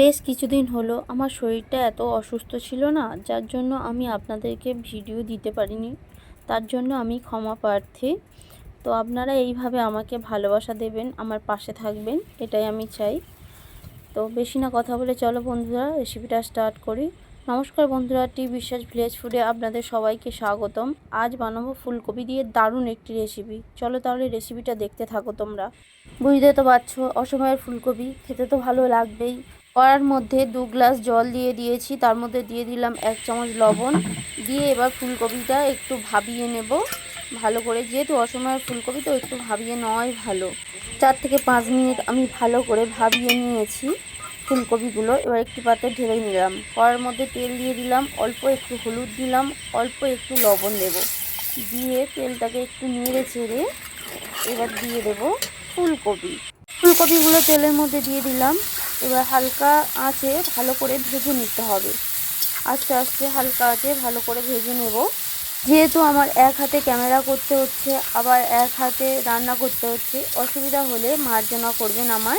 বেশ কিছুদিন হলো আমার শরীরটা এত অসুস্থ ছিল না, যার জন্য আমি আপনাদেরকে ভিডিও দিতে পারিনি। তার জন্য আমি ক্ষমা প্রার্থী। তো আপনারা এইভাবে আমাকে ভালোবাসা দেবেন, আমার পাশে থাকবেন, এটাই আমি চাই। তো বেশি না কথা বলে চলো বন্ধুরা রেসিপিটা স্টার্ট করি। নমস্কার বন্ধুরা, টি বিশ্বাস ভিলেজ ফুডে আপনাদের সবাইকে স্বাগতম। আজ বানাবো ফুলকপি দিয়ে দারুণ একটি রেসিপি চলো তাহলে রেসিপিটা দেখতে থাকো তোমরা। বুঝতে তো পারছ, অসময়ের ফুলকপি, খেতে তো ভালো লাগবেই। কড়ার মধ্যে দু গ্লাস জল দিয়ে দিয়েছি। তার মধ্যে দিয়ে দিলাম এক চামচ লবণ। দিয়ে এবার ফুলকপিটা একটু ভাবিয়ে নেব। ভালো করে। যেহেতু অসময়ের ফুলকপি, তো একটু ভাবিয়ে নেওয়াই ভালো। চার থেকে পাঁচ মিনিট আমি ভালো করে ভাবিয়ে নিয়েছি ফুলকপিগুলো। এবার একটি পাত্রে ঢেলে নিলাম। কড়ার মধ্যে তেল দিয়ে দিলাম। অল্প একটু হলুদ দিলাম। অল্প একটু লবণ দেব। দিয়ে তেলটাকে একটু নেড়ে চেড়ে এবার দিয়ে দেব ফুলকপি। ফুলকপিগুলো তেলের মধ্যে দিয়ে দিলাম। এবার হালকা আঁচে ভালো করে ভেজে নিতে হবে। আস্তে আস্তে হালকা আঁচে ভালো করে ভেজে নেব। যেহেতু আমার এক হাতে ক্যামেরা করতে হচ্ছে, আবার এক হাতে রান্না করতে হচ্ছে, অসুবিধা হলে মার্জনা করবেন আমার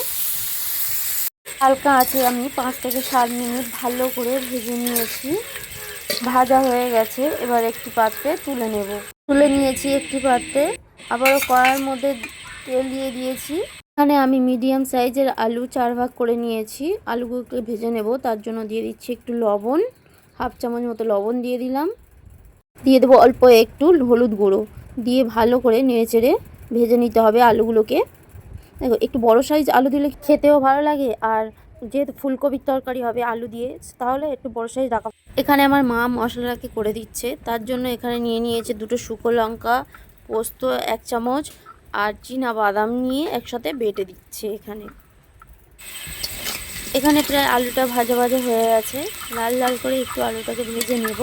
হালকা আছে আমি পাঁচ থেকে সাত মিনিট ভালো করে ভেজে নিয়েছি। ভাজা হয়ে গেছে, এবার একটি পাত্রে তুলে নেব। তুলে নিয়েছি একটি পাত্রে। আবারও কড়ার মধ্যে তেল দিয়ে দিয়েছি। এখানে আমি মিডিয়াম সাইজের আলু চার ভাগ করে নিয়েছি। আলুগুলোকে ভেজে নেব, তার জন্য দিয়ে দিচ্ছি একটু লবণ, হাফ চামচ মতো লবণ দিয়ে দিলাম। দিয়ে দেবো অল্প একটু হলুদ গুঁড়ো। দিয়ে ভালো করে নেড়ে চেড়ে ভেজে নিতে হবে আলুগুলোকে। দেখো, একটু বড় সাইজ আলু দিলে খেতেও ভালো লাগে, আর যেহেতু ফুলকপির তরকারি হবে আলু দিয়ে, তাহলে একটু বড় সাইজ রাখা এখানে আমার মা মশলাটাকে করে দিচ্ছে। তার জন্য এখানে নিয়ে নিয়েছে দুটো শুকো লঙ্কা, পোস্ত এক চামচ আর চীনা বাদাম নিয়ে একসাথে বেটে দিচ্ছে এখানে। এখানে প্রায় আলুটা ভাজা ভাজা হয়ে গেছে। লাল লাল করে একটু আলুটাকে ভেজে নেব।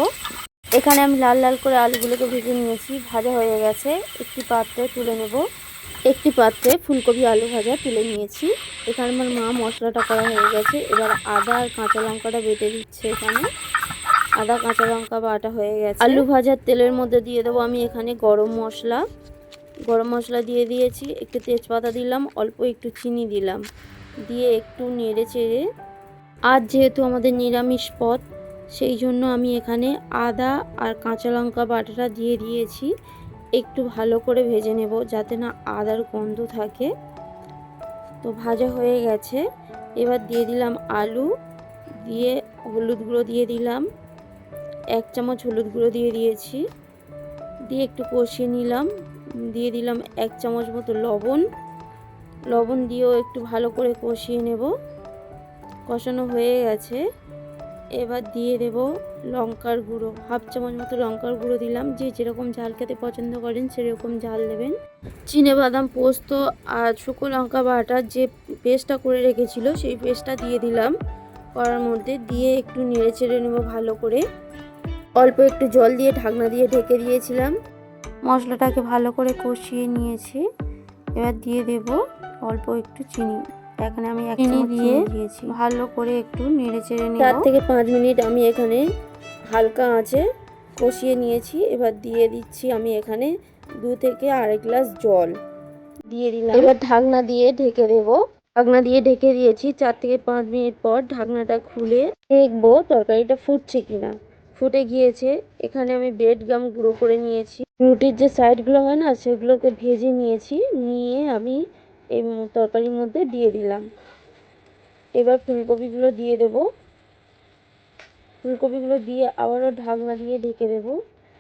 এখানে আমি লাল লাল করে আলুগুলোকে ভেজে নিয়েছি, ভাজা হয়ে গেছে। একটি পাত্রে তুলে নেব। একটি পাত্রে ফুলকপি আলু ভাজা তুলে নিয়েছি। এখানে আমার মা মশলাটা করা হয়ে গেছে। এবার আদা আর কাঁচা লঙ্কাটা বেটে দিচ্ছে এখানে। আদা, কাঁচা লঙ্কা বাটা হয়ে গেছে। আলু ভাজার তেলের মধ্যে দিয়ে দেবো আমি এখানে গরম মশলা। গরম মশলা দিয়ে দিয়েছি, একটু তেজপাতা দিলাম, অল্প একটু চিনি দিলাম। দিয়ে একটু নেড়ে চেড়ে আজ যেহেতু আমাদের নিরামিষ পথ সেই জন্য আমি এখানে আদা আর কাঁচা লঙ্কা বাটাটা দিয়ে দিয়েছি। একটু ভালো করে ভেজে নেব যাতে না আদার গন্ধ থাকে। তো ভাজা হয়ে গেছে। এবার দিয়ে দিলাম আলু, দিয়ে হলুদ গুঁড়ো দিয়ে দিলাম। এক চামচ হলুদ গুঁড়ো দিয়ে দিয়েছি। দিয়ে একটু কষিয়ে নিলাম। দিয়ে দিলাম এক চামচ মতো লবণ। লবণ দিয়েও একটু ভালো করে কষিয়ে নেব। কষানো হয়ে গেছে। এবার দিয়ে দেব লঙ্কার গুঁড়ো। হাফ চামচ মতো লঙ্কার গুঁড়ো দিলাম। যে যেরকম ঝাল খেতে পছন্দ করেন সেরকম ঝাল দেবেন। চিনে বাদাম, পোস্ত আর শুকনো লঙ্কা বাটার যে পেস্টটা করে রেখেছিল সেই পেস্টটা দিয়ে দিলাম। করার মধ্যে দিয়ে একটু নেড়ে চেড়ে নেব ভালো করে। অল্প একটু জল দিয়ে ঢাকনা দিয়ে ঢেকে দিয়েছিলাম। মশলাটাকে ভালো করে কষিয়ে নিয়েছি। এবার দিয়ে দেব অল্প একটু চিনি। এখানে আমি এক চিনি দিয়ে দিয়েছি। ভালো করে একটু নেড়ে চেড়ে নিই চার থেকে পাঁচ মিনিট আমি এখানে হালকা আঁচে কষিয়ে নিয়েছি। এবার দিয়ে দিচ্ছি আমি এখানে দু থেকে আড়াই গ্লাস জল। দিয়ে দিলাম। এবার ঢাকনা দিয়ে ঢেকে দেব। ঢাকনা দিয়ে ঢেকে দিয়েছি। চার থেকে পাঁচ মিনিট পর ঢাকনাটা খুলে দেখব তরকারিটা ফুটছে কিনা। ফুটে গিয়েছে। এখানে আমি ব্রেড গাম গুঁড়ো করে নিয়েছি। রুটির যে সাইডগুলো হয় না সেগুলোকে ভেজে নিয়েছি। নিয়ে আমি এই তরকারির মধ্যে দিয়ে দিলাম। এবার ফুলকপিগুলো দিয়ে দেব। ফুলকপিগুলো দিয়ে আবারও ঢাকনা দিয়ে ঢেকে দেব।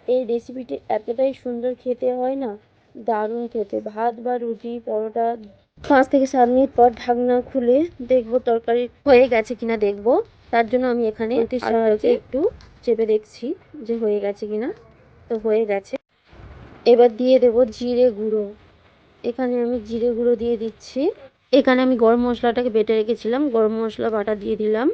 এই রেসিপিটি এতটাই সুন্দর খেতে হয় না দারুণ খেতে। ভাত বা রুটি পরোটা পাঁচ থেকে সাত মিনিট পর ঢাকনা খুলে দেখব তরকারি হয়ে গেছে কিনা দেখব। তার জন্য আমি এখানে একটু চেপে দেখছি যে হয়ে গেছে কিনা। তো হয়ে গেছে। এবার দিয়ে দেব জিরে গুঁড়ো। এখানে আমি জিরে গুঁড়ো দিয়ে দিচ্ছি। এখানে আমি গরম মশলাটাকে বেটে রেখেছিলাম। গরম মশলা বাটা দিয়ে দিলাম।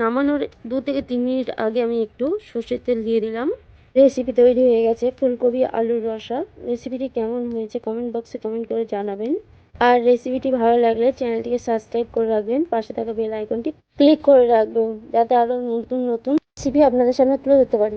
নামানোর দু থেকে তিন মিনিট আগে আমি একটু সর্ষের তেল দিয়ে দিলাম। রেসিপি তৈরি হয়ে গেছে। ফুলকপি, আলুর রসা। রেসিপিটি কেমন হয়েছে কমেন্ট বক্সে কমেন্ট করে জানাবেন। আর রেসিপিটি ভালো লাগলে চ্যানেলটিকে সাবস্ক্রাইব করে রাখবেন, পাশে থাকা বেল আইকনটি ক্লিক করে রাখবেন, যাতে আরও নতুন নতুন রেসিপি আপনাদের সামনে তুলে ধরতে পারি।